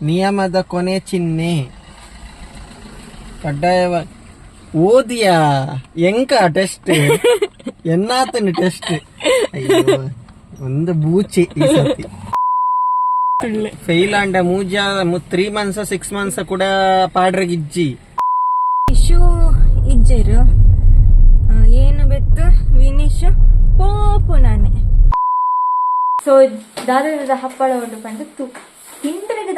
ನಿಯಮದ ಕೊನೆ ಚಿಹ್ನೆ. ಕಡ್ಡಾಯವ ಓದಿಯಾ? ಎಂಕ ಟೆಸ್ಟ್? ಎನ್ನಾತನ ಟೆಸ್ಟ್? ಅಯ್ಯೋ ಒಂದು ಬೂಚಿ ಈ ಸತಿ ಫೇಲ್ ಆಂಡ ಮೂಜ ತ್ರೀ ಮಂತ್ಸ್ ಸಿಕ್ಸ್ ಮಂತ್ಸ್ ಕೂಡ ಪಾಡ್ರಗಿಜ್ಜಿ ಇಶು ಇಜ್ಜರು ಆ, ಏನು ಬೆತ್ತು? ವಿನಿಶ್ ಪೋಪು ನಾನೆ. ಸೊ ದಾದ ಹಪ್ಪಳ ಉಂಡು ಪಂಡ ತು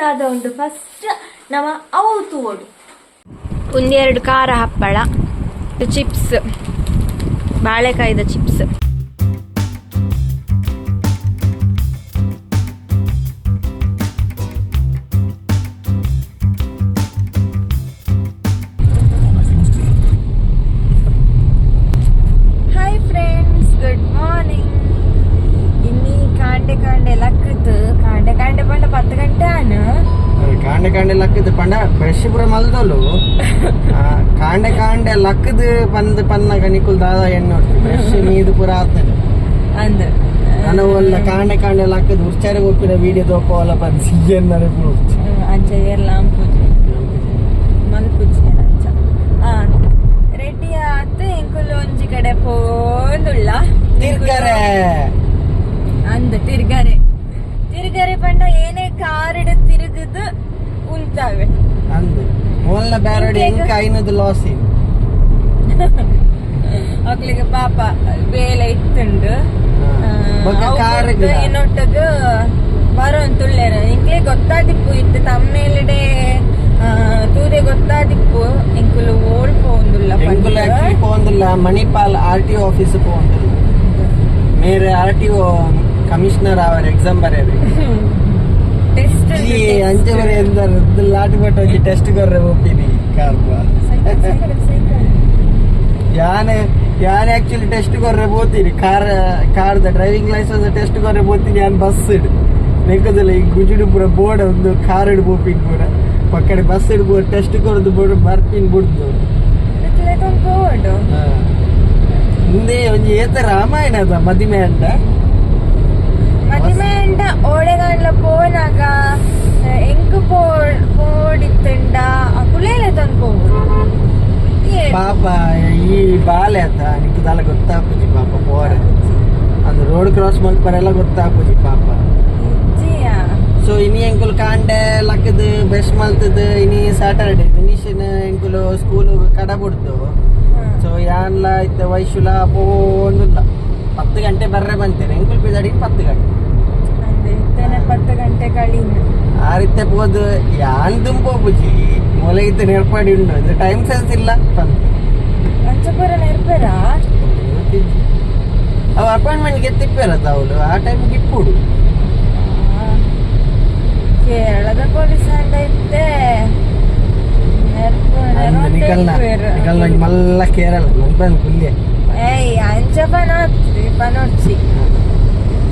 ತಿಂಡ್ರೆಗೆ ಒಂದು ಫಸ್ಟ್ ನಮ ಅವು ತೂವೋಡು ಒಂದೆರಡು ಖಾರ ಹಪ್ಪಳ. ಚಿಪ್ಸ್ ಬಾಳೆಕಾಯಿದ ಚಿಪ್ಸ್ ಪಂಡ ಫ್ರೆಶ್ ಪುರ ಮಲ್ದಲು ಕಾಂಡೆ ಕಾಂಡೆ ಲಕ್ಕದ ಪಂದ್ ಪನ್ನಗ ನಿಕುಲ್ ದಾದ ಎಣ್ಣೆ ಫ್ರೆಶ್ ನೀದು ಪುರ ಆತನೆ. ಅಂದ ನಾನು ಒಲ್ಲ ಕಾಂಡೆ ಕಾಂಡೆ ಲಕ್ಕದ ಉಚ್ಚಾರ ಗೊತ್ತಿರ ವಿಡಿಯೋ ತೋಪವಲ್ಲ ಬಂದ್ ಸಿಎನ್ನರೆ ಪುರ ಅಂಚ ಏರ್ಲ ಅಂಪುಜಿ ಮಲ್ಪುಜಿ ಅಂಚ ರೆಡಿ ಆತು ಎಂಕುಲು ಒಂಜಿ ಕಡೆ ಪೋಂದುಳ್ಳ? ತಿರ್ಗರೆ. ಅಂದ ತಿರ್ಗರೆ. ತಿರುಗರೆ ಪಂಡ ಏನೇ ಕಾರಿಡ ತಿರುಗದು ಉಂತಾವೆ ಅಂದು ಮೊಲ್ಲ ಬ್ಯಾರಡಿ ಎಂಕ ಐನದು ಲಾಸ್ ಇದೆ ಮಕ್ಳಿಗೆ ಪಾಪ ಬೇಲೆ ಇತ್ತುಂಡು. ಇನ್ನೊಟ್ಟಗ ಬರೋನ್ ತುಳ್ಳೇರ. ಇಂಕ್ಲೆ ಗೊತ್ತಾದಿಪ್ಪು ಇತ್ತು ತಮ್ಮೇಲಿಡೆ ತೂದೆ ಗೊತ್ತಾದಿಪ್ಪು. ಇಂಕುಲು ಓಲ್ ಪೋಂದುಲ್ಲ ಎಂಕುಲ actually ಪೋಂದಿಲ್ಲ Manipal R T O office ಪೋಂದುಲ್ಲ ಮೇರೆ ಆರ್ ಟಿ ಒ ಕಮಿಷನರ್ ಅವರ ಎಕ್ಸಾಮ್ ಟೆಸ್ಟ್ ಅಂಚೆ ಬರೆ ಎಂದರ ಲಾಟಿ ಟೆಸ್ಟ್ ಕೊರ್ರೆ ಒಪ್ಪಿನಿ ಕಾರ್ಬ ಯಾನೆ ಯಾನೆ ಆಕ್ಚುಲಿ ಟೆಸ್ಟ್ ಕೊರ್ರೆ ಬೋತೀನಿ ಕಾರ್ ಡ್ರೈವಿಂಗ್ ಲೈಸೆನ್ಸ್ ಟೆಸ್ಟ್ ಕೊರ್ರೆ ಬೋತೀನಿ ಯಾನ್ ಬಸ್ ನೆಕ್ಕದಲ್ಲಿ ಈ ಗುಜುಡು ಪೂರ ಬೋರ್ಡ್ ಒಂದು ಕಾರ್ ಇಡು ಬೋಪಿನ್ ಪೂರ. ಪಕ್ಕಡೆ ಬಸ್ ಇಡು ಬೋರ್ಡ್ ಟೆಸ್ಟ್ ಕೊರದು ಬೋರ್ಡ್ ಬರ್ಪಿನ್ ಬಿಡ್ದು. ಪೋಡು ಹಿಂದೆ ಒಂಜಿ ಏತ ರಾಮಾಯಣ ಅದ ಮದಿಮೆ ಅಂತ. ಮದಿಮೆ ಅಂಡ പോനാക ಎಂಕ್ ಪೋ ಪೋಡಿತ್ತುಂಡ ಅಕುಲೇಲೆ ತಂದ್ಕೋಡು ಪಾಪ ಈ ಬಾಲೆ ಆತ ನಿಂಗೆ ತಲೆ ಗೊತ್ತಾಪುಜಿ ಪಾಪ ಪೋರೆ ಅದು ರೋಡ್ ಕ್ರಾಸ್ ಮಲ್ಪರೆಲ್ಲ ಗೊತ್ತಾಪುಜಿ ಪಾಪ. ಸೊ ಇನಿ ಎಂಕುಲು ಕಾಂಡೆ ಲಕ್ಕದು ಬೆಸ್ಟ್ ಮಲ್ತದು ಇನಿ ಸ್ಯಾಟರ್ಡೆ ಫಿನಿಷನ್ ಎಂಕುಲು ಸ್ಕೂಲ್ ಕಡ ಬಿಡ್ತು. ಸೊ ಯಾನ್ಲ ಇತ್ತ ವೈಶುಲ ಪೋಂದುಲ್ಲ ಪತ್ತು ಗಂಟೆ ಬರ್ರೆ ಬಂತೇನೆ. ಎಂಕುಲ್ ಪಿದಡಿ ಪತ್ತು ಗಂಟೆ. ಇತ್ತೇನೆ ಪತ್ತು ಗಂಟೆ ಕಳಿ ಆ ರೀತಿ ಹೋದು ಯಾನ್ ದುಂಪೋಪುಜಿ ಮೊಲೆ ಇತ್ತು ನೆರ್ಪಾಡಿ ಉಂಡು ಅದು ಟೈಮ್ ಸೆನ್ಸ್ ಇಲ್ಲ. ಬಂತು ಅಂಚಪುರ ನೆರ್ಪರ ಅವ ಅಪಾಯಿಂಟ್ಮೆಂಟ್ ಗೆತ್ತಿಪ್ಪಿರತ್ತ ಅವಳು ಆ ಟೈಮ್ಗೆ ಇಟ್ಬಿಡು ಕೇರಳದ ಪೊಲೀಸ್ ಅಂಡ ಇತ್ತೆ ಮಲ್ಲ ಕೇರಳ. ನಂಬನ್ ಕುಲ್ಯ ಏಯ್ ಅಂಚ ಪನೋತ್ರಿ ಪನೋಡ್ಸಿ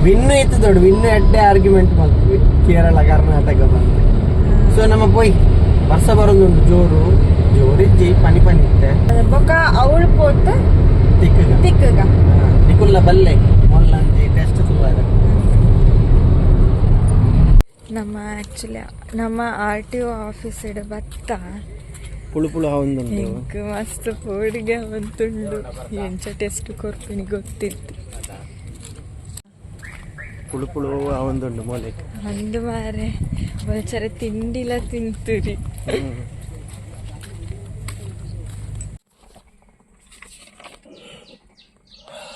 ವಿನ್ನು ಇತ್ತು ದೊಡ್ಡ ವಿನ್ನು ಎಡ್ಡೆ ಆರ್ಗ್ಯುಮೆಂಟ್ ಮಾಡ್ತೀವಿ ಕೇರಳ ಕರ್ನಾಟಕ ಬಂದು ಸೊ ನಮ್ಮ ಪೋಯ್ ವರ್ಷ ಬರೋದುಂಟು ಜೋರು ಜೋರಿಜ್ಜಿ ಪನಿ ಪನಿ ಇತ್ತೆ. ಬೊಕ್ಕ ಅವಳು ಪೋತ ತಿಕ್ಕಗ. ತಿಕ್ಕಗ. ನಿಕುಲ್ಲ ಬಲ್ಲೆ ಮೊಲ್ಲಂಜಿ ಟೆಸ್ಟ್ ಸುವಾದ ನಮ್ಮ ಆಕ್ಚುಲಿ ನಮ್ಮ ಆರ್ ಟಿ ಒ ಆಫೀಸ್ ಇಡ ಬತ್ತ. ಪುಳು ಪುಳು ಹೆಂಗ್ ಮಸ್ತ್ ಪೋಡಿಗೆ ಅವಂತುಂಡು ಎಂಚ ಟೆಸ್ಟ್ ಕೊರ್ಪಿನಿ ಗೊತ್ತಿತ್ತು ಪುಳು ಪುಳು ಆವೊಂದುಂಡು ಮೊಲೆಕ್ ಅಂದು ಮಾರೆ ಒಂಚರ ತಿಂಡಿಲ ತಿಂತುರಿ.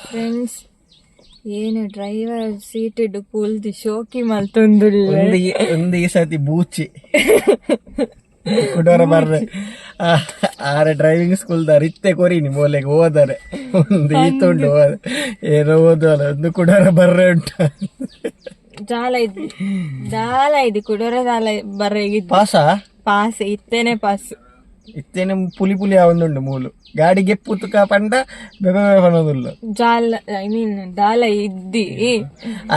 ಫ್ರೆಂಡ್ಸ್ ಏನು ಡ್ರೈವರ್ ಸೀಟ್ ಇಡು ಪುಲ್ದು ಶೋಕಿ ಮಲ್ತೊಂದುಲ್ಲ ಒಂದು ಈ- ಒಂದು ಈ ಸತಿ ಬೂಚಿ. ಕುಡೋರ ಬರ್ರೆ. ಆರೆ ಡ್ರೈವಿಂಗ್ ಸ್ಕೂಲ್ ದಾರ ಇತ್ತೆ ಕೊರಿನಿ ಮೂಲೆಗೆ ಹೋದರೆ. ಒಂದು ಈತುಂಡು ಏನೋ ಓದುವಲ್ಲ ಒಂದು ಕುಡೋರ ಬರ್ರೆ ಉಂಟ. ಜಾಲ ಇದ್ದು ಜಾಲ ಇದು ಕುಡೋರ ಜಾಲ ಬರ್ರೆ ಪಾಸ ಪಾಸ್ ಇತ್ತೇನೆ ಪಾಸ್ ಇತ್ತೇನೆ ಪುಲಿ ಪುಲಿ ಆವೊಂದುಂಡು ಮೂಲು. ಗಾಡಿಗೆ ಪುತ್ತಕ ಪಂಡ ಬೆಬೆ ಪನೋದುಲ್ಲ ಜಾಲ ಐ ಮೀನ್ ದಾಲ ಇದ್ದಿ.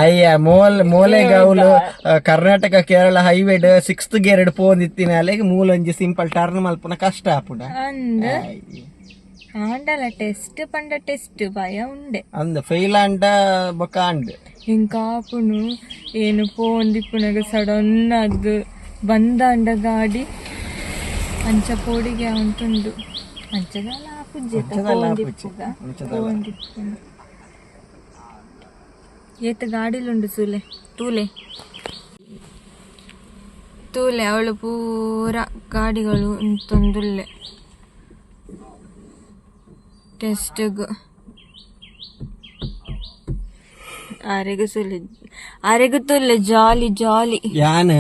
ಅಯ್ಯ ಮೋಲ್ ಮೂಲೆಗಾವುಲು ಕರ್ನಾಟಕ ಕೇರಳ ಹೈವೇ ಸಿಕ್ಸ್ತ್ ಗೇರ್ಡ್ ಪೋಂದಿತ್ತಿನ ಮೂಲ ಮೂಲೊಂಜಿ ಸಿಂಪಲ್ ಟರ್ನ್ ಮಲ್ಪುನ ಕಷ್ಟ ಆಪುಡ. ಅಂದ? ಆಂಡಲ ಟೆಸ್ಟ್ ಪಂಡ ಟೆಸ್ಟ್ ಭಯ ಉಂಡೆ. ಅಂದ ಫೇಲ್ ಅಂಡ ಬೊಕ ಅಂಡ್ ಇಂಕಾಪುನು ಏನ್ ಪೋಂದಿಪ್ಪುನಗ ಸಡನ್ ಅದು ಬಂದ ಅಂಡ ಗಾಡಿ. ಅಂಚ ಪೋಡಿಗೆ ಉಂಟುಂಡು ಅಂಚದಲ್ಲ ಪೂಜೆ ಅಂಚದಲ್ಲ ಆಪುಜ್ಜಿ. ಅಂಚದಲ್ಲ. ಏತ ಗಾಡಿಲುಂಡು ಸೂಲೆ ತೂಲೆ ತೂಲೆ ಅವಳು ಪೂರ ಗಾಡಿಗಳು ತೊಂದುಲ್ಲೆ ಟೆಸ್ಟ್ಗ್ ಆರೆಗು ಸುಲೆ ಆರೆಗು ತುಲ್ಲೆ ಜಾಲಿ ಜಾಲಿ ಯಾನ್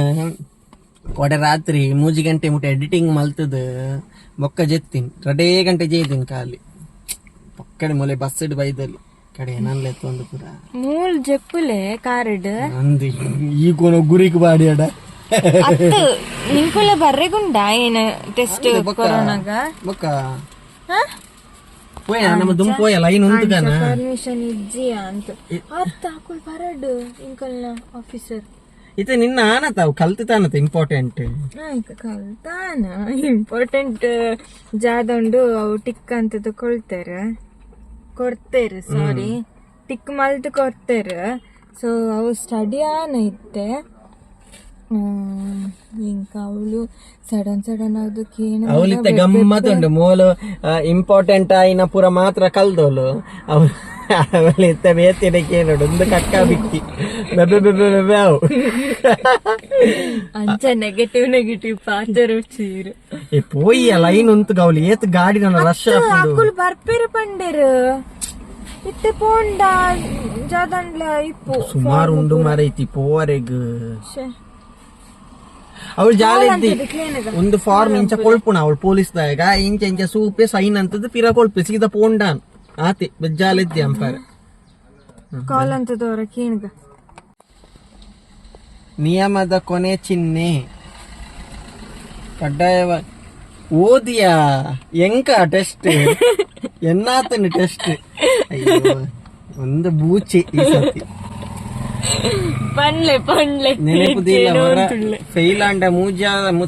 ಒಡೆ ರಾತ್ರಿ ಮೂಜಿ ಗಂಟೆ ಮುಟ್ಟ ಎಡಿಟಿಂಗ್ ಮಲ್ತದ ಬೊಕ್ಕ ಜೆತ್ತಿನ್. ರಡೇ ಗಂಟೆ ಜೈದಿನ್ ಖಾಲಿ. ಪಕ್ಕಡೆ ಮೊಲೆ ಬಸ್ ಇಡ್ ಬೈದಲ್ಲಿ ಕಡೆ ಏನಲ್ಲ ಎತ್ತೊಂದು ಪುರ ಮೂಲ್ ಜೆಪ್ಪುಲೆ ಕಾರಿಡ್ ಅಂದಿ ಈ ಕೋನ ಗುರಿಕ್ ಬಾಡಿ ಅಡ. ನಿಂಕುಲ ಬರ್ರೆಗುಂಡ ಏನ ಟೆಸ್ಟ್ ಕೊರೋನಾಗ? ಬೊಕ್ಕ. ಪೋಯ ನಮ್ಮ ದುಮ್ ಪೋಯ ಲೈನ್ ಉಂಟುಗಾನ? ಪರ್ಮಿಷನ್ ಇಜ್ಜಿ ಅಂತ. ಅರ್ಥ ಹಾಕೊಳ್ ಬರಡು ಇಂಕಲ್ನ ಆಫೀಸರ್ ಇತ ನಿನ್ನ ಆನತ ಕಲ್ತಾನ ಇಂಪಾರ್ಟೆಂಟ್ ಕಲ್ತಾನ ಇಂಪಾರ್ಟೆಂಟ್ ಜಾದೊಂಡು ಅವು ಟಿಕ್ ಅಂತ ತಗೊಳ್ತಾರೆ ಕೊಡ್ತೇರು ಸಾರಿ ಟಿಕ್ ಮಲ್ತು ಕೊಡ್ತೇರು. ಸೊ ಅವು ಸ್ಟಡಿ ಆನ ಇತ್ತೆ. ಅವಳು ಸಡನ್ ಸಡನ್ ಅದಕ್ಕೆ ಅವಳಿತ್ತ ಅವಲಿತ್ತ ಗಮ್ಮತ್ ಉಂಡು ಮೋಲು ಇಂಪಾರ್ಟೆಂಟ್ ಆಯಿನ ಪೂರ ಮಾತ್ರ ಕಲ್ದೋಲು. ಅವಳಿತ್ತ ಬೇತಿನಕ್ಕೆ ನೋಡು ಒಂದು ಕಕ್ಕ ಬಿಕ್ಕಿ. ಬೆಬೆ ಬೆಬೆ ಬೆಬೆ ಅವು. ಅಂಚ ನೆಗೆಟಿವ್ ನೆಗೆಟಿವ್ ಪಾತ್ರ ಚೀರು ಏ ಪೋಯಿ ಲೈನ್ ಉಂತು ಅವಳು ಏತ್ ಗಾಡಿ ನನ್ನ ರಶ್ ಹಾಕೊಂಡು ಬರ್ಪೇರು ಪಂಡೇರು. ಇತ್ತೆ ಪೋಂಡ ಜಾದಂಡ್ಲ ಇಪ್ಪು. ಸುಮಾರು ಉಂಡು ಮರೈತಿ ಪೋವರೆಗ್. ಶ್ಯೆ. ಅವಳು ಜಾಲಿ ಇದ್ದಿ. ಒಂದು ಫಾರ್ಮ್ ಇಂಚ ಕೊಳ್ಪುಣ ಅವಳು ಪೊಲೀಸ್ದಾಗ ಇಂಚ ಇಂಚ ಸೂಪೆ ಸೈನ್ ಅಂತದ್ದು ಪಿರ ಕೊಳ್ಪೆ ಸೀದಾ ಪೋಂಡಾನ್ ಆತಿ ಜಾಲಿದ್ದಿ ಅಂಪಾರ. ಕಾಲ್ ಅಂತದವರ ಕೇಣಗ ನಿಯಮದ ಕೊನೆ ಚಿಹ್ನೆ ಕಡ್ಡಾಯವ ಓದಿಯಾ? ಎಂಕ ಟೆಸ್ಟ್ ಎನ್ನಾತನ ಟೆಸ್ಟ್ ಅಯ್ಯೋ ಒಂದು ಬೂಚಿ ಈ ಸತಿ ಪನ್ಲೆ ಪನ್ಲೆ ನೆನಪುದಿಲ್ಲ ಫೇಲ್ ಆಂಡ ಮೂಜ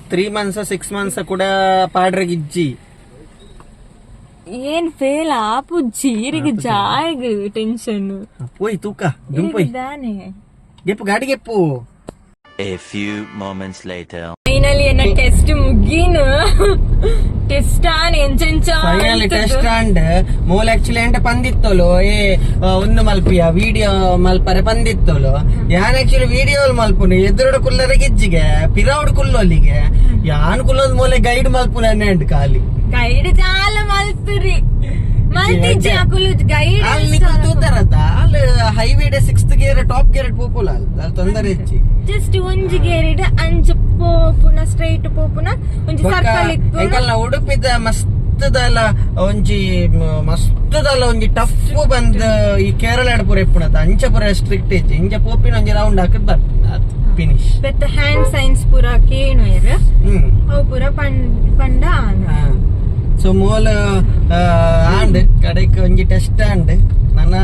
ತ್ರೀ ಮಂತ್ಸ್ ಸಿಕ್ಸ್ ಮಂತ್ಸ್ ಕೂಡ ಪಾಡ್ರ ಗಿಜ್ಜಿ ಏನ್ ಫೇಲ್ ಆಪು ಜೀರಿಗೆ ಜಾಯ್ಗ ಟೆನ್ಷನ್ ಪೋಯ್ ತೂಕ ದುಂಪೋಯ್. ಗೆಪ್ಪು ಗಾಡಿ ಗೆಪ್ಪು. A few moments later. Finally ಏನ ಟೆಸ್ಟ್ ಮುಗೀನು ಟೆಸ್ಟ್ ಆನ್ ಎಂಚೆಂಚ ಫೈನಲ್ ಟೆಸ್ಟ್ ಅಂಡ್ ಮೂಲ ಆಕ್ಚುಲಿ ಎಂಟ ಪಂದಿತ್ತೋಲು ಏ ಒಂದು ಮಲ್ಪಿಯ ವಿಡಿಯೋ ಮಲ್ಪರೆ ಪಂದಿತ್ತೋಲು ಯಾನ್ ಆಕ್ಚುಲಿ ವಿಡಿಯೋ ಮಲ್ಪುನು ಎದುರುಡು ಕುಲ್ಲರ ಗಿಜ್ಜಿಗೆ ಪಿರೌಡ್ ಕುಲ್ಲೋಲಿಗೆ ಯಾನ್ ಕುಲ್ಲೋದ್ ಮೂಲೆ ಗೈಡ್ ಮಲ್ಪುನ ಎಂಡ್ ಖಾಲಿ ಗೈಡ್ ಜಾಲ ಮಲ್ತುರಿ ಮಲ್ತಿಜ್ಜಿ ಅಕುಲು ಗೈಡ್ ಅಲ್ಲಿ ತೂತರತ ಅಲ್ಲಿ ಹೈವೇ ಡೇ ಸಿಕ್ಸ್ತ್ ಗೇರ್ ಟಾಪ್ ಗೇರ್ ಪೋಪುಲ ಅಲ್ಲಿ ತೊಂದರೆ ಹೆಚ್ಚಿ ಜಸ್ಟ್ ಒಂಜಿ ಗೇರಿಡ್ ಅಂಚ ಪೋಪುನ ಸ್ಟ್ರೈಟ್ ಪೋಪುನ ಒಂಜಿ ಸರ್ಕಲ್ ಇತ್ತು ಎಂಕಲ್ನ ಉಡುಪಿದ ಮಸ್ತದಲ್ಲ ಒಂಜಿ ಮಸ್ತ್ ಮಸ್ತದಲ್ಲ ಒಂಜಿ ಟಫ್ ಬಂದ್ ಈ ಕೇರಳ ಪೂರ ಎಪ್ಪುಣತ ಅಂಚ ಪೂರ ಸ್ಟ್ರಿಕ್ಟ್ ಇಜ್ಜಿ ಇಂಚ ಪೋಪಿನ ಒಂಜಿ ರೌಂಡ್ ಹಾಕದ್ ಬರ್ ಫಿನಿಶ್ ಬೆತ್ತ ಹ್ಯಾಂಡ್ ಸೈನ್ಸ್ ಪೂರ ಕೇಣು ಎರ್ ಅವು ಪೂರ ಪಂಡ್ ಸೊ ಮೂಲ ಆಂಡ್ ಕಡೆಕ್ ಒಂಜಿ ಟೆಸ್ಟ್ ಆಂಡ್ ನನ್ನ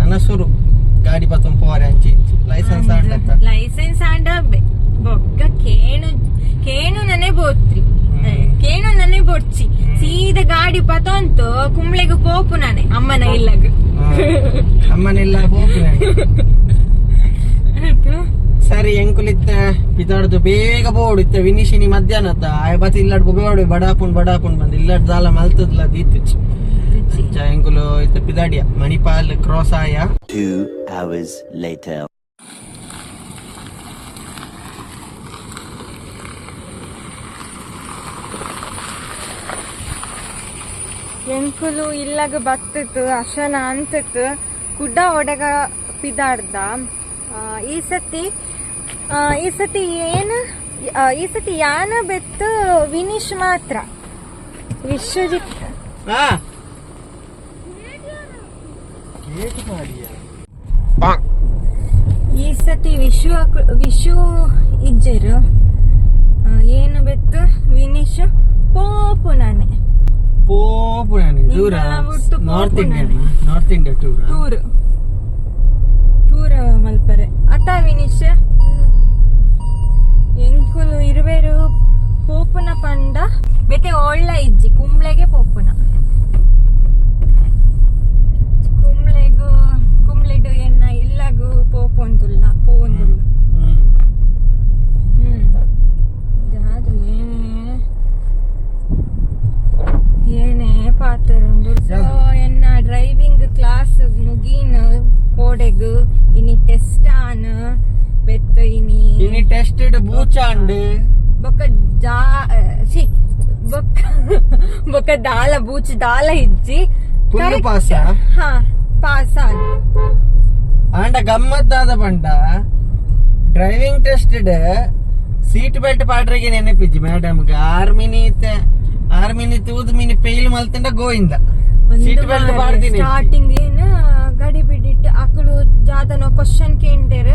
ನನ್ನ ಸುರು. ಗಾಡಿ ಪತ್ತೊಂದು ಪೋರೆ ಅಂಚಿ. ಲೈಸೆನ್ಸ್ ಆಂಡ ಲೈಸೆನ್ಸ್ ಆಂಡ ಬೊಕ್ಕ ಕೇಣು ಕೇಣು ನನೆ ಬೋತ್ರಿ. ಕೇಣು ನನೆ ಬೋಡ್ಸಿ ಸೀದ ಗಾಡಿ ಪತೊಂತು ಕುಂಬ್ಳೆಗ್ ಪೋಪು ನಾನೆ ಅಮ್ಮನ ಇಲ್ಲಗ್. ಅಮ್ಮನೆಲ್ಲ ಪೋಪು ಸರಿ ಎಂಕುಲಿತ್ತ ಪಿತಾಡ್ದು ಬೇಗ ಬೋಡಿತ್ತ ವಿನಿಶಿನಿ ಮಧ್ಯಾಹ್ನದ ಆಯ ಬತ್ ಇಲ್ಲಡ್ ಬೊಬೇವಾಡು ಬಡಾಪುನ್ ಬಡಾಪುನ್ ಬಂದ್. ಇಲ್ಲಡ್ ಜಾಲ ಮಲ್ತದ್ಲ ದೀತ್ತು ಎಂಕುಲು ಇತ್ತು ಪಿದಾಡಿಯ ಮಣಿಪಾಲ್ ಕ್ರಾಸ್ ಆಯ ಟೂ hours later. ಎಂಕುಲು ಇಲ್ಲಗ ಬತ್ತಿತ್ತು ಅಶನ ಅಂತಿತ್ತು. ಗುಡ್ಡ ಒಡಗ ಪಿದಾಡ್ದ. ಆ, ಈ ಸತಿ ಆ, ಈ ಸತಿ ಏನು ಈ ಸತಿ ಯಾನ ಬೆತ್ತು ವಿನಿಶ್ ಮಾತ್ರ. ವಿಶ್ವಜಿತ್. ಈ ಸತಿ ವಿಶು ವಿಶು ಇಜ್ಜರು ಏನು ಬೆತ್ತು? ವಿನೀಶ್ ಪೋಪು ನಾನೆ ಪೋಪುಣಿ ದೂರ. North India North India tour tour. Tour ಮಲ್ಪರೆ. ಅತ್ತ ವಿನಿಶ್? ಎಂಕುಲು ಇರುವೆರು ಪೋಪುನ ಪಂಡ ಬೆತೆ ಒಳ್ಳ ಇಜ್ಜಿ ಕುಂಬ್ಳೆಗೆ ಪೋಪುನ. ಇಲ್ಲಾಗು ಕುಂಬ್ಳೆಡು ಎಣ್ಣ ಇಲ್ಲಾಗು ಪೋಪೊಂದುಲ್ಲ ಪೋವೊಂದುಲ್ಲ ಏನೇ ಪಾತರು ಎನ್ನ ಡ್ರೈವಿಂಗ್ ಕ್ಲಾಸ್ ಮುಗೀನ್ ಕೋಡೆಗ್ ಇನಿ ಟೆಸ್ಟ್ ಆನ್ ಬೆತ್ತ ಇನಿ ಇನಿ ಟೆಸ್ಟೆಡ್ ಬೂಚಾಂಡ್. ಬೊಕ್ಕ ಜಾ ಸಿ ಬೊಕ್ಕ ಬೊಕ್ಕ ದಾಲ ಬೂಚ್ ದಾಲ ಇಜ್ಜಿ. ಪಾಸ ಹಾ. ಪಾಸ್ ಆನ್ ಆಂಡ ಗಮ್ಮತ್ತಾದ ಪಂಡ. ಡ್ರೈವಿಂಗ್ ಟೆಸ್ಟೆಡ್ ಸೀಟ್ ಬೆಲ್ಟ್ ಪಾಡ್ರಿಗೆ ನೆನಪಿಜ್ಜಿ ಮೇಡಮ್ಗೆ ಆರ್ ಮಿನಿತ್ ಆರ್ ಮಿನಿತ್ ಊದ್ ಮಿನಿ ಪೇಲ್ ಮಲ್ತಂಡ ಗೋಯಿಂದ ಸೀಟ್ ಬೆಲ್ಟ್ ಪಾಡ್ತೀನಿ ಸ್ಟಾರ್ಟಿಂಗ್ ಏನ್ ಗಡಿ ಬಿಡಿಟ್ ಅಕುಲು ಜಾತನ ಕ್ವಶನ್ ಕೇಂದ್ರ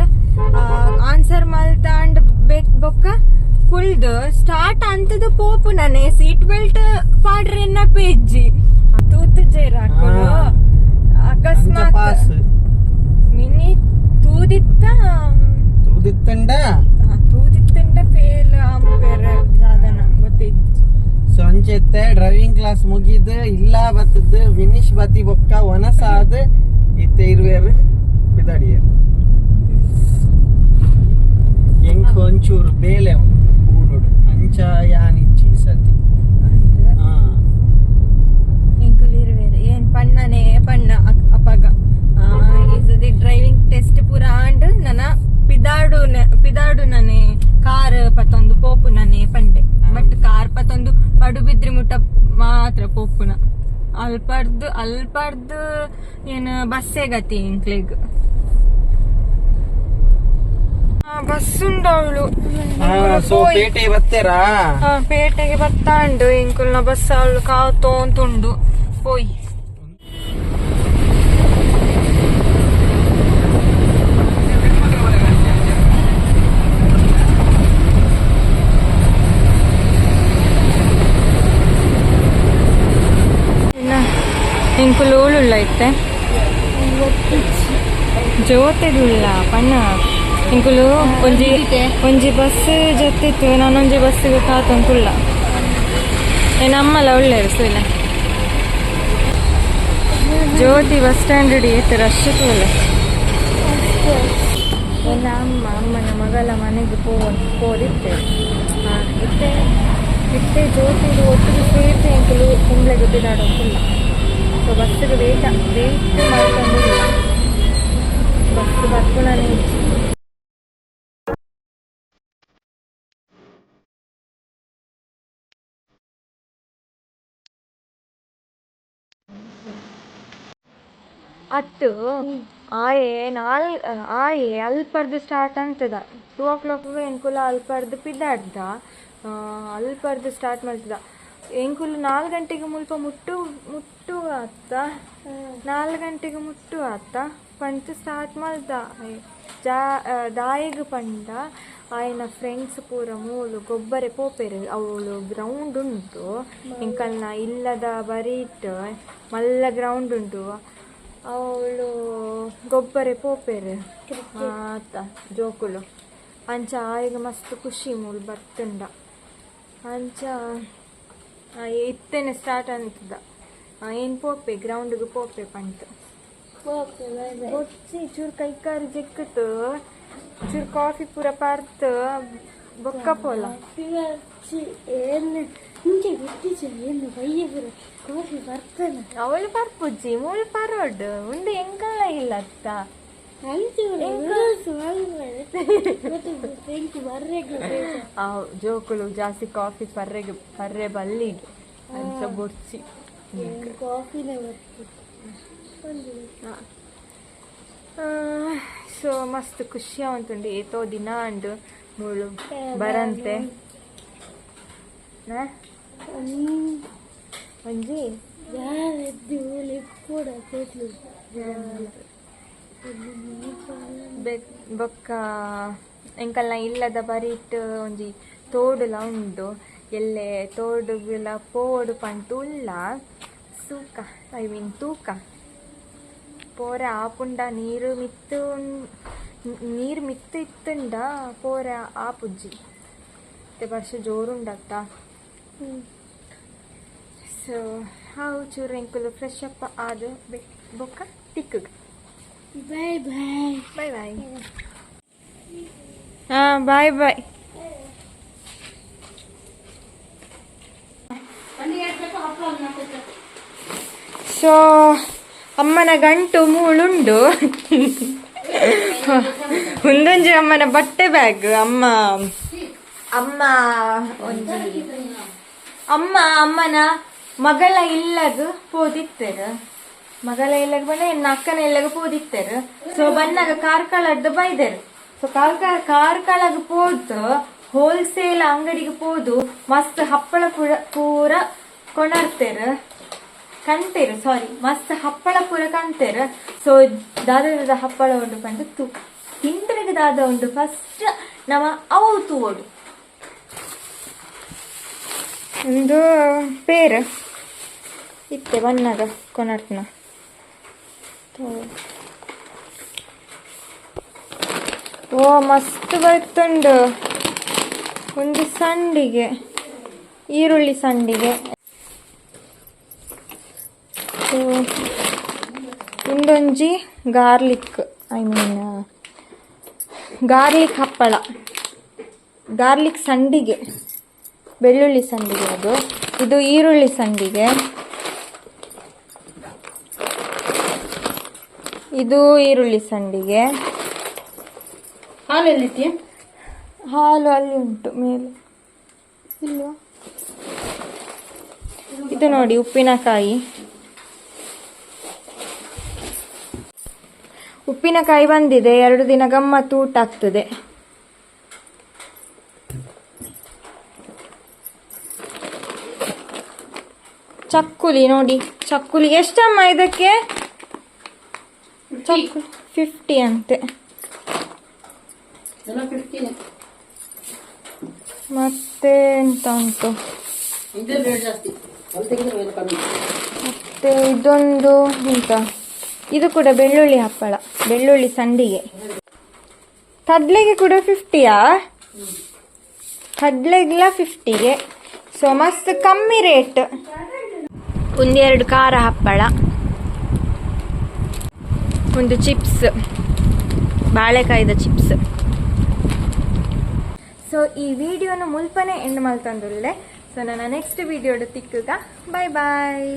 ಆನ್ಸರ್ ಮಲ್ತಾಂಡ್ ಅಂಡ್ ಬೊಕ್ಕ ಕುಳ್ದು ಸ್ಟಾರ್ಟ್ ಅಂತದ ಪೋಪು ನನೆ. ಸೀಟ್ ಬೆಲ್ಟ್ ಪಾಡ್ರೆ ಎನ್ನ ಪೇಜ್ಜಿ ತೂತು ಜೇರ. ಅಕಸ್ಮಾತ್ ಪಾಸ್ ಮಿನಿ ತೂದಿತ್ತ? ತೂದಿತ್ತಂಡ? ತೂದಿತ್ತಂಡ ಫೇಲ್ ಆಂಪೇರ್ ಜಾದನ ಗೊತ್ತಿಜ್ಜಿ ಸೊ ಅಂಚೆತ್ತೆ ಡ್ರೈವಿಂಗ್ ಕ್ಲಾಸ್ ಮುಗಿದ್ ಇಲ್ಲ ಬತ್ತದ ವಿನಿಶ್ ಬತ್ತಿ ಬೊಕ್ಕ ಒನಸಾದ ಇತ್ತೆ ಇರುವೆರು ಬಿದಾಡಿಯರು ಹೆಂಗ್ ಒಂಚೂರು ಬೇಲೆ ಊಡುಡು ಅಂಚ ಯಾನಿಚ್ಚಿ ಸತಿ. ಹಾ ಎಂಕುಲಿರುವೇರು ಏನ್ ಪಣ್ಣನೆ ಪಣ್ಣ ಅಕ್- ಅಪಗ ಇದು ಡ್ರೈವಿಂಗ್ ಟೆಸ್ಟ್ ಪೂರ ಆಂಡ್ ನನ ಪಿದಾಡು ಪಿದಾಡು ನನೆ car ಪತ್ತೊಂದು pope ನನೆ Pande. But car ಪತ್ತೊಂದು Padubidri ಮುಟ್ಟ ಮಾತ್ರ ಪೋಪುನ. ಅಲ್ಪರ್ದು ಅಲ್ಪರ್ದು ಏನು ಬಸ್ಸೇ ಗತಿ ಇಂಕ್ಲೆಗ್ ಬಸ್ ಉಂಡವಳು ಪೇಟೆಗೆ ಪೇಟೆ ಬತ್ತೇರಾ ಪೇಟೆಗೆ ಬತ್ತಾಂಡು ಇಂಕುಲ್ನ ಬಸ್ ಅವಳು ಕಾವು ತೋಂತುಂಡು ಪೋಯ್ ಇಂಕುಲು ಉಳ್ಳುಳ್ಳ ಇತ್ತೆ ಜೋತೆದುಳ್ಳ ಪಣ್ಣ. ಇಂಕುಲು ಒಂಜಿ ಒಂಜಿ ಬಸ್ ಜೊತಿತ್ತು ನಾನೊಂಜಿ ಬಸ್ಸಿಗೆ ಕಾತಂತುಳ್ಳ. ಏನ್ ಅಮ್ಮಲ ಒಳ್ಳೆಯರು ಸುಳ್ಳ ಜ್ಯೋತಿ ಬಸ್ ಸ್ಟ್ಯಾಂಡ್ ಏತ್ ರಶ್ ತೂಲ ಎಲ್ಲ ಅಮ್ಮ ಅಮ್ಮನ ಮಗಳ ಮನೆಗೆ ಪೋ ಪೋದಿತ್ತೆ ಹಾ ಇತ್ತೆ ಇತ್ತೆ ಜ್ಯೋತಿ ಒಟ್ಟಿಗೆ ಸೇರ್ತೆ ಇಂಕುಲು ಕುಂಬ್ಳೆ ಗುದ್ದಿದಾಡೋಂತಿಲ್ಲ ಸೊ ಬಸ್ಸಿಗೆ ವೇಟ್ ವೇಟ್ ಮಾಡ್ಕೊಂಡಿಲ್ಲ ಬಸ್ ಬರ್ಕೊಳ್ಳೋಣ ಅತ್ತು ಆಯೆ, ನಾಲ್, ಆಯೆ ಅಲ್ಪರ್ದು ಸ್ಟಾರ್ಟ್ ಅಂತದ ಟೂ ಓ ಕ್ಲಾಕ್ ಎಂಕುಲ ಅಲ್ಪರ್ದು ಪಿದಾಡ್ದ ಅಲ್ಪರ್ದು ಸ್ಟಾರ್ಟ್ ಮಾಡ್ತದ. ಎಂಕುಲು ನಾಲ್ಕು ಗಂಟೆಗೆ ಮುಲ್ಪ ಮುಟ್ಟು ಮುಟ್ಟು ಆತ. ನಾಲ್ಕು ಗಂಟೆಗೆ ಮುಟ್ಟು ಆತ. ಪಂಚ ಸ್ಟಾರ್ಟ್ ಮಾಡ್ದ. ಜಾ ದಾಯಿಗೆ ಪಂಡ. ಆಯ್ನ ಫ್ರೆಂಡ್ಸ್ ಪೂರ ಮೂಲು ಗೊಬ್ಬರೆ ಪೋಪೆರು, ಅವಳು ಗ್ರೌಂಡ್ ಉಂಟು. ಎಂಕಲ್ನ ಇಲ್ಲದ ಬರೀಟ್, ಮಲ್ಲ ಗ್ರೌಂಡ್ ಉಂಟು. ಅವಳು ಗೊಬ್ಬರೆ ಪೋಪೆರು. ಆತ, ಜೋಕುಲು. ಅಂಚ ಆಯ್ಗೆ ಮಸ್ತ್ ಖುಷಿ ಮೂಲು ಬರ್ತುಂಡ. ಅಂಚ ಇತ್ತೇನೆ ಸ್ಟಾರ್ಟ್ ಅಂತದ ಏನು ಪೋಪೆ ಗ್ರೌಂಡ್ಗೆ ಪೋಪೆ ಪಂಟ್ ಬೊಚ್ಚಿ ಚೂರು ಕೈಕಾರು ಜೆಕ್ಕತ್ತು ಚೂರು ಕಾಫಿ ಪೂರ ಪಾರ್ತ್. ಬೊಕ್ಕ ಪೋಲ. ಅವಳು ಪರ್ಪುಜ್ಜಿ ಮೂಳು ಪರೋಡ್ ಉಂಡು ಎಂಕಲ್ಲ ಇಲ್ಲ ಅತ್ತ. ಆ ಜೋಕುಲು ಜಾಸ್ತಿ ಕಾಫಿ ಪರ್ರೆಗೆ ಪರ್ರೆ ಬಲ್ಲಿಗೆ ಅಂತ ಬೊಡ್ಚಿ ಸೊ ಮಸ್ತ್ ಖುಷಿ ಆವಂತುಂಡು ಏತೋ ದಿನ ಅಂಡು ಮುಳು ಬರಂತೆ? ಒಂಜಿ ಬೆಕ್ ಬೊಕ್ಕ ಎಂಕಲ್ನ ಇಲ್ಲದ ಇಟ್ ಒಂಜಿ ತೋಡುಲ ಉಂಡು. ಎಲ್ಲೆ ತೋಡುಗುಲ ಪೋಡು ಪಂಟು ಉಲ್ಲ ಸೂಕ ಐ ಮೀನ್ ತೂಕ. ಪೋರೆ ಆಪುಂಡ ನೀರು ಮಿತ್ತು ನೀರು ಮಿತ್ತು ಇತ್ತುಂಡ ಪೋರೆ ಆಪುಜ್ಜಿ. ಮತ್ತೆ ವರ್ಷ ಜೋರುಂಡತ್ತ. ಸೊ ಹಾವು ಚೂರು ಎಂಕುಲು ಫ್ರೆಶ್ ಅಪ್ ಆದ ಬೊಕ್ಕ ತಿಕ್ಕಗ್. ಬಾಯ್ ಬಾಯ್ ಬಾಯ್ ಬಾಯ್ ಹಾಂ ಬಾಯ್ ಬಾಯ್ ಸೊ ಅಮ್ಮನ ಗಂಟು ಮೂಳುಂಡು. ಒಂದೊಂಜಿ ಅಮ್ಮನ ಬಟ್ಟೆ ಬ್ಯಾಗ್ ಅಮ್ಮ ಅಮ್ಮ ಒಂದು ಅಮ್ಮ ಅಮ್ಮನ ಮಗಳ ಇಲ್ಲದು ಪೋದಿತ್ತೇರು. ಮಗಳ ಎಲ್ಲ ಬಂದ್ರೆ ಎನ್ನ ಅಕ್ಕನ ಇಲ್ಲಗ ಪೋದಿತ್ತೇರು. ಸೊ ಬನ್ನಾಗ ಕಾರ್ಕಳದ್ದು ಬೈದರು. ಸೊ ಕಾರ್ಕಳ ಕಾರ್ಕಳಗ ಪೋದು ಹೋಲ್ಸೇಲ್ ಅಂಗಡಿಗೆ ಪೋದು, ಮಸ್ತ್ ಹಪ್ಪಳ ಪುರ, ಪೂರ ಕೊಣರ್ತೇರು ಕಂತೇರು ಸಾರಿ ಮಸ್ತ್ ಹಪ್ಪಳ ಪೂರ ಕಂತೇರು. ಸೊ ದಾದ ಹಪ್ಪಳ ಉಂಡು ಕಂಡು ತು ತಿಂದ್ರಿಗೆ ದಾದ ಉಂಡು ಫಸ್ಟ್ ನಮ್ಮ ಅವು ತೂವೋಡು ಒಂದು ಪೇರು. ಇತ್ತೆ ಬಣ್ಣಗ ಕೊನಟ್ನ ಓ, ಮಸ್ತ್ ಬರ್ತುಂಡು. ಒಂದು ಸಂಡಿಗೆ, ಈರುಳ್ಳಿ ಸಂಡಿಗೆ. ಇಂದೊಂಜಿ ಗಾರ್ಲಿಕ್, ಐ ಮೀನ್, ಗಾರ್ಲಿಕ್ ಹಪ್ಪಳ. ಗಾರ್ಲಿಕ್ ಸಂಡಿಗೆ, ಬೆಳ್ಳುಳ್ಳಿ ಸಂಡಿಗೆ ಅದು. ಇದು ಈರುಳ್ಳಿ ಸಂಡಿಗೆ. ಇದು ಈರುಳ್ಳಿ ಸಂಡಿಗೆ. ಹಾಲು ಹಾಲು ಅಲ್ಲಿ ಉಂಟು ಮೇಲೆ. ಇಲ್ವಾ? ಇದು ನೋಡಿ ಉಪ್ಪಿನಕಾಯಿ. ಉಪ್ಪಿನಕಾಯಿ ಬಂದಿದೆ ಎರಡು ದಿನ ಗಮ್ಮತ್ತು ಊಟ ಆಗ್ತದೆ. ಚಕ್ಕುಲಿ ನೋಡಿ ಚಕ್ಕುಲಿ ಎಷ್ಟಮ್ಮ ಇದಕ್ಕೆ? ಫಿಫ್ಟಿ ಅಂತೆ. ಮತ್ತೆ ಎಂತ ಉಂಟು? ಮತ್ತೆ ಇದೊಂದು ಎಂತ? ಇದು ಕೂಡ ಬೆಳ್ಳುಳ್ಳಿ ಹಪ್ಪಳ. ಬೆಳ್ಳುಳ್ಳಿ ಸಂಡಿಗೆ. ಕಡ್ಲೆಗೆ ಕೂಡ ಫಿಫ್ಟಿಯಾ ಕಡ್ಲೆಗೆಲ್ಲ ಫಿಫ್ಟಿಗೆ ಸೊ ಮಸ್ತ್ ಕಮ್ಮಿ ರೇಟ್ ಒಂದೆರಡು ಖಾರ ಹಪ್ಪಳ. ಒಂದು ಚಿಪ್ಸ್, ಬಾಳೆಕಾಯಿದ ಚಿಪ್ಸ್. ಸೊ ಈ ವಿಡಿಯೋನ ಮುಲ್ಪನೆ ಎಂಡ್ ಮಲ್ತಂದುಲ್ಲೆ ಸೊ ನನ್ನ ನೆಕ್ಸ್ಟ್ ವಿಡಿಯೋಡು ತಿಕ್ಕುಗ. Bye bye